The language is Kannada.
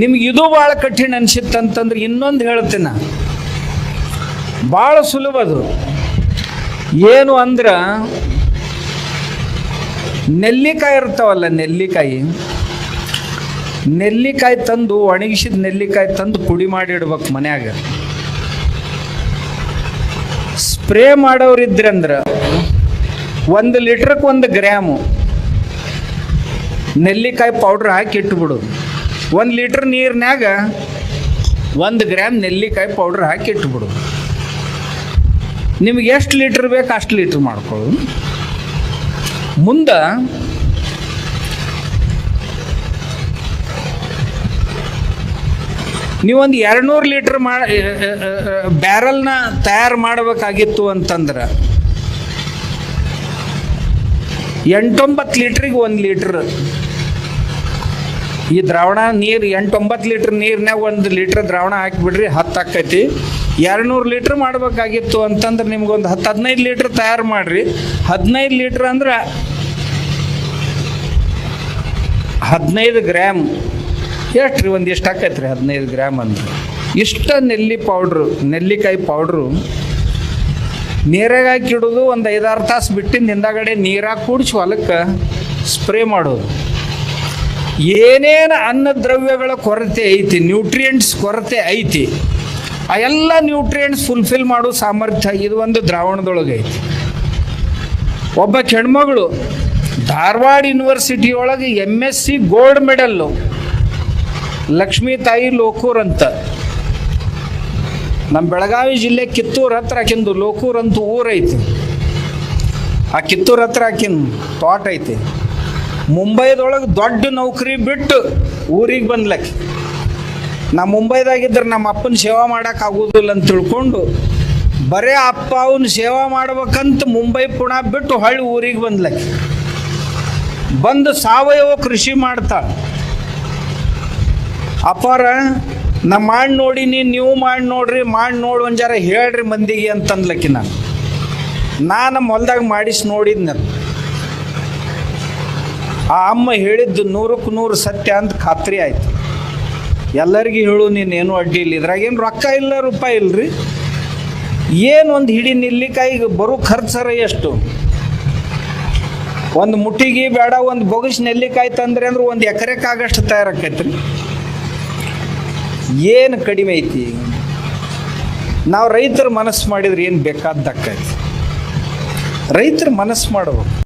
ನಿಮ್ಗೆ ಇದು ಭಾಳ ಕಠಿಣ ಅನಿಸಿತ್ತಂತಂದ್ರೆ ಇನ್ನೊಂದು ಹೇಳ್ತೀನಿ. ಭಾಳ ಸುಲಭ ಅದು. ಏನು ಅಂದ್ರೆ ನೆಲ್ಲಿಕಾಯಿ ಇರ್ತಾವಲ್ಲ ನೆಲ್ಲಿಕಾಯಿ ನೆಲ್ಲಿಕಾಯಿ ತಂದು ಒಣಗಿಸಿದ ನೆಲ್ಲಿಕಾಯಿ ತಂದು ಪುಡಿ ಮಾಡಿಡ್ಬೇಕು ಮನ್ಯಾಗ. ಸ್ಪ್ರೇ ಮಾಡೋರಿದ್ರಂದ್ರೆ ಒಂದು ಲೀಟ್ರಕ್ಕೆ ಒಂದು ಗ್ರಾಮು ನೆಲ್ಲಿಕಾಯಿ ಪೌಡ್ರ್ ಹಾಕಿ ಇಟ್ಬಿಡು. ಒಂದು ಲೀಟ್ರ್ ನೀರಿನಾಗ ಒಂದು ಗ್ರಾಮ್ ನೆಲ್ಲಿಕಾಯಿ ಪೌಡ್ರ್ ಹಾಕಿ ಇಟ್ಬಿಡು. ನಿಮ್ಗೆ ಎಷ್ಟು ಲೀಟ್ರ್ ಬೇಕು ಅಷ್ಟು ಲೀಟ್ರ್ ಮಾಡ್ಕೊಳ್ಳು ಮುಂದೆ ನೀವೊಂದು ಎರಡುನೂರು ಲೀಟ್ರ್ ಮಾ ಬ್ಯಾರಲ್ನ ತಯಾರು ಮಾಡಬೇಕಾಗಿತ್ತು ಅಂತಂದ್ರೆ ಎಂಟೊಂಬತ್ತು ಲೀಟ್ರಿಗೆ ಒಂದು ಲೀಟ್ರ್ ಈ ದ್ರಾವಣ ನೀರು ಎಂಟೊಂಬತ್ತು ಲೀಟ್ರ್ ನೀರ್ನಾಗ ಒಂದು ಲೀಟ್ರ್ ದ್ರಾವಣ ಹಾಕಿಬಿಡ್ರಿ, ಹತ್ತು ಆಕೈತಿ ಎರಡುನೂರು ಲೀಟ್ರ್ ಮಾಡಬೇಕಾಗಿತ್ತು ಅಂತಂದ್ರೆ ನಿಮ್ಗೊಂದು ಹತ್ತು ಹದಿನೈದು ಲೀಟ್ರ್ ತಯಾರು ಮಾಡಿರಿ. ಹದಿನೈದು ಲೀಟ್ರ್ ಅಂದ್ರೆ ಹದಿನೈದು ಗ್ರಾಮ್. ಎಷ್ಟು ರೀ ಒಂದು ಎಷ್ಟು ಆಕೈತೆ ರೀ ಹದಿನೈದು ಗ್ರಾಮ್ ಅಂದ್ರೆ? ಇಷ್ಟ ನೆಲ್ಲಿ ಪೌಡ್ರು, ನೆಲ್ಲಿಕಾಯಿ ಪೌಡ್ರು ನೀರಾಗ ಹಾಕಿಡೋದು ಒಂದು ಐದಾರು ತಾಸು ಬಿಟ್ಟಿನ ಹಿಂದಾಗಡೆ ನೀರಾಗಿ ಕೂಡ್ಸಿ ಹೊಲಕ್ಕೆ ಸ್ಪ್ರೇ ಮಾಡೋದು. ಏನೇನು ಅನ್ನ ದ್ರವ್ಯಗಳ ಕೊರತೆ ಐತಿ ನ್ಯೂಟ್ರಿಯೆಂಟ್ಸ್ ಕೊರತೆ ಐತಿ, ಆ ಎಲ್ಲ ನ್ಯೂಟ್ರಿಯೆಂಟ್ಸ್ ಫುಲ್ಫಿಲ್ ಮಾಡೋ ಸಾಮರ್ಥ್ಯ ಇದು ಒಂದು ದ್ರಾವಣದೊಳಗೆ ಐತಿ. ಒಬ್ಬ ಹೆಣ್ಮಗಳು ಧಾರವಾಡ ಯೂನಿವರ್ಸಿಟಿ ಒಳಗೆ M S C gold medal Lakshmi ತಾಯಿ ಲೋಕೂರ್ ಅಂತ. ನಮ್ಮ ಬೆಳಗಾವಿ ಜಿಲ್ಲೆ ಕಿತ್ತೂರು ಹತ್ರ ಆಕಿಂದು ಲೋಕೂರ್ ಅಂತ ಊರೈತಿ ಆ ಕಿತ್ತೂರು ಹತ್ರ ಆಕಿನ ತೋಟ ಐತಿ. ಮುಂಬೈದೊಳಗೆ ದೊಡ್ಡ ನೌಕರಿ ಬಿಟ್ಟು ಊರಿಗೆ ಬಂದ್ಲಕ್ಕೆ. ನಾ ಮುಂಬೈದಾಗಿದ್ದರೆ ನಮ್ಮ ಅಪ್ಪನ ಸೇವಾ ಮಾಡೋಕ್ಕಾಗೋದಿಲ್ಲ ಆಗೋದಿಲ್ಲ ಅಂತ ತಿಳ್ಕೊಂಡು ಬರೇ ಅಪ್ಪ ಅವನ ಸೇವಾ ಮಾಡ್ಬೇಕಂತ ಮುಂಬೈ ಪುಣ ಬಿಟ್ಟು ಹಳ್ಳಿ ಊರಿಗೆ ಬಂದ್ಲಕ್ಕೆ. ಬಂದು ಸಾವಯವ ಕೃಷಿ ಮಾಡ್ತಾಳೆ ಅಪ್ಪಾರ, ನಾ ಮಾಡಿ ನೋಡೀನಿ, ನೀವು ಮಾಡಿ ನೋಡ್ರಿ, ಮಾಡಿ ನೋಡು ಒಂದು ಜರ ಹೇಳ್ರಿ ಮಂದಿಗೆ ಅಂತಂದ್ಲಕ್ಕಿ ನಾನು. ನಾನು ನಮ್ಮ ಹೊಲ್ದಾಗ ಮಾಡಿಸಿ ನೋಡಿದ್ನ. ಆ ಅಮ್ಮ ಹೇಳಿದ್ದು ನೂರಕ್ಕೆ ನೂರು ಸತ್ಯ ಅಂತ ಖಾತ್ರಿ ಆಯ್ತು. ಎಲ್ಲರಿಗೂ ಹೇಳು ನೀನೇನು ಅಡ್ಡಿ ಇಲ್ಲ. ಇದ್ರಾಗೇನು ರೊಕ್ಕ ಇಲ್ಲ, ರೂಪಾಯಿ ಇಲ್ರಿ? ಏನು ಒಂದು ಹಿಡಿ ನಿಲ್ಲಿಕಾಯಿಗೆ ಬರೋ ಖರ್ಚರ ಎಷ್ಟು? ಒಂದು ಮುಟ್ಟಿಗೆ ಬೇಡ, ಒಂದು ಬೊಗಸ್ ನೆಲ್ಲಿಕಾಯಿ ತಂದ್ರೆ ಅಂದ್ರೆ ಒಂದು ಎಕರೆಕ್ಕಾಗಷ್ಟು ತಯಾರಾಕೈತ್ರಿ? ಏನು ಕಡಿಮೆ ಐತಿ? ನಾವು ರೈತರ ಮನಸ್ಸು ಮಾಡಿದ್ರೆ ಏನು ಬೇಕಾದ್ದಕ್ಕೈತಿ ರೈತರ ಮನಸ್ಸು ಮಾಡ್ಬೇಕು.